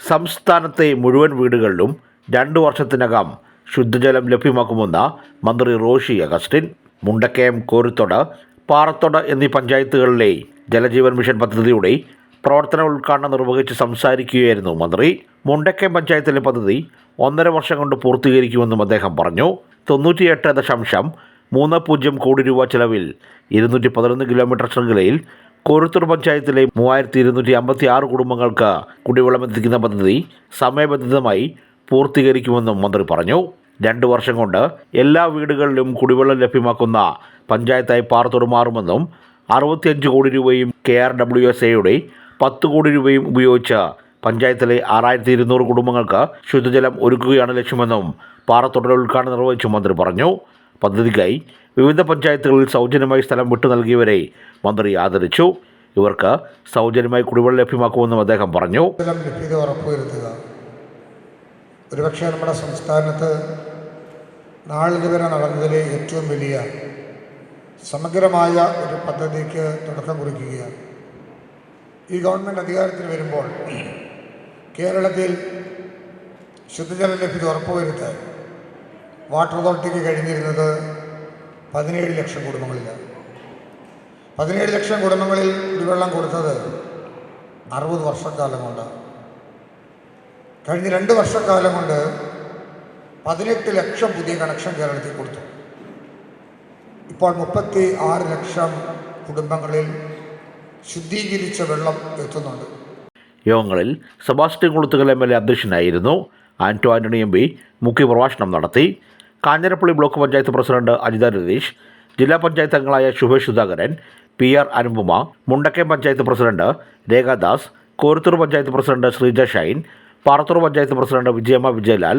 സംസ്ഥാനത്തെ മുഴുവൻ വീടുകളിലും രണ്ടു വർഷത്തിനകം ശുദ്ധജലം ലഭ്യമാക്കുമെന്ന് മന്ത്രി റോഷി അഗസ്റ്റിൻ മുണ്ടക്കയം കോരിത്തോട് പാറത്തോട് എന്നീ പഞ്ചായത്തുകളിലെ ജലജീവൻ മിഷൻ പദ്ധതിയുടെ പ്രവർത്തന ഉദ്ഘാടനം നിർവഹിച്ച് സംസാരിക്കുകയായിരുന്നു മന്ത്രി. മുണ്ടക്കയം പഞ്ചായത്തിലെ പദ്ധതി ഒന്നര വർഷം കൊണ്ട് പൂർത്തീകരിക്കുമെന്നും അദ്ദേഹം പറഞ്ഞു. തൊണ്ണൂറ്റിയെട്ട് ദശാംശം മൂന്ന് പൂജ്യം കോടി രൂപ ചെലവിൽ ഇരുന്നൂറ്റി പതിനൊന്ന് കിലോമീറ്റർ ശൃംഖലയിൽ കോരത്തൂർ പഞ്ചായത്തിലെ മൂവായിരത്തി ഇരുന്നൂറ്റി അമ്പത്തി ആറ് കുടുംബങ്ങൾക്ക് കുടിവെള്ളം എത്തിക്കുന്ന പദ്ധതി സമയബന്ധിതമായി പൂർത്തീകരിക്കുമെന്നും മന്ത്രി പറഞ്ഞു. രണ്ട് വർഷം കൊണ്ട് എല്ലാ വീടുകളിലും കുടിവെള്ളം ലഭ്യമാക്കുന്ന പഞ്ചായത്തായി പാറത്തോട് മാറുമെന്നും അറുപത്തിയഞ്ച് കോടി രൂപയും കെ ആർ ഡബ്ല്യു എസ് എയുടെ പത്ത് കോടി രൂപയും ഉപയോഗിച്ച് പഞ്ചായത്തിലെ ആറായിരത്തി ഇരുന്നൂറ് കുടുംബങ്ങൾക്ക് ശുദ്ധജലം ഒരുക്കുകയാണ് ലക്ഷ്യമെന്നും പാറത്തോട്ടിലെ ഉദ്ഘാടനം നിർവഹിച്ചു മന്ത്രി പറഞ്ഞു. പദ്ധതിക്കായി വിവിധ പഞ്ചായത്തുകളിൽ സൗജന്യമായി സ്ഥലം വിട്ടു നൽകിയവരെ മന്ത്രി ആദരിച്ചു. ഇവർക്ക് സൗജന്യമായി കുടിവെള്ളം ലഭ്യമാക്കുമെന്നും അദ്ദേഹം പറഞ്ഞു. ലഭ്യത ഉറപ്പുവരുത്തുക. ഒരുപക്ഷെ നമ്മുടെ സംസ്ഥാനത്ത് നാളിതുവരെ നടന്നതിലെ ഏറ്റവും വലിയ സമഗ്രമായ ഒരു പദ്ധതിക്ക് തുടക്കം കുറിക്കുകയാണ്. ഈ ഗവൺമെന്റ് അധികാരത്തിൽ വരുമ്പോൾ കേരളത്തിൽ ശുദ്ധജല ലഭ്യത ഉറപ്പുവരുത്താൻ വാട്ടർ അതോറിറ്റിക്ക് കഴിഞ്ഞിരുന്നത് പതിനേഴ് ലക്ഷം കുടുംബങ്ങളിലാണ്. പതിനേഴ് ലക്ഷം കുടുംബങ്ങളിൽ കുടിവെള്ളം കൊടുത്തത് അറുപത് വർഷക്കാലം കൊണ്ടാണ് കഴിഞ്ഞ രണ്ട് വർഷക്കാലം കൊണ്ട് പതിനെട്ട് ലക്ഷം പുതിയ കണക്ഷൻ കേരളത്തിൽ കൊടുത്തു. ഇപ്പോൾ മുപ്പത്തി ആറ് ലക്ഷം കുടുംബങ്ങളിൽ ശുദ്ധീകരിച്ച വെള്ളം എത്തുന്നുണ്ട്. യോഗങ്ങളിൽ Sebastian Kuluthukal M L A അധ്യക്ഷനായിരുന്നു. ആന്റോ ആന്റണി എം പി മുഖ്യപ്രഭാഷണം നടത്തി. കാഞ്ഞിരപ്പള്ളി ബ്ലോക്ക് പഞ്ചായത്ത് പ്രസിഡന്റ് അജിത രതീഷ് ജില്ലാ പഞ്ചായത്ത് അംഗങ്ങളായ Shubhesh Sudhakaran P R Anupama Mundakkayam panchayat president Rekhadas Korathur panchayat president Sreeja Shine Parathur panchayat president Vijayamma Vijayalal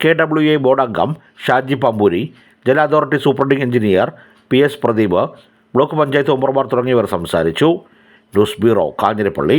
K W A board അംഗം ഷാജി പമ്പൂരി ജല authority superintending engineer P S Pradeep block panchayat ഉമർമാർ തുടങ്ങിയവർ സംസാരിച്ചു. News bureau Kanjirappally.